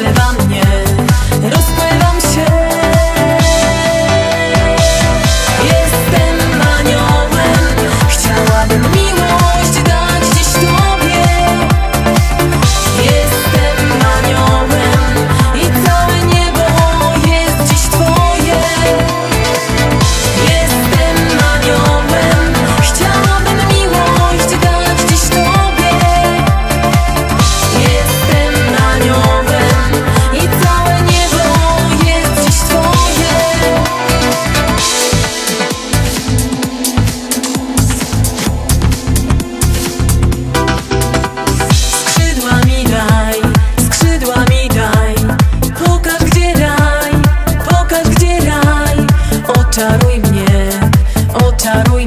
Zrywam oczaruj mnie, oczaruj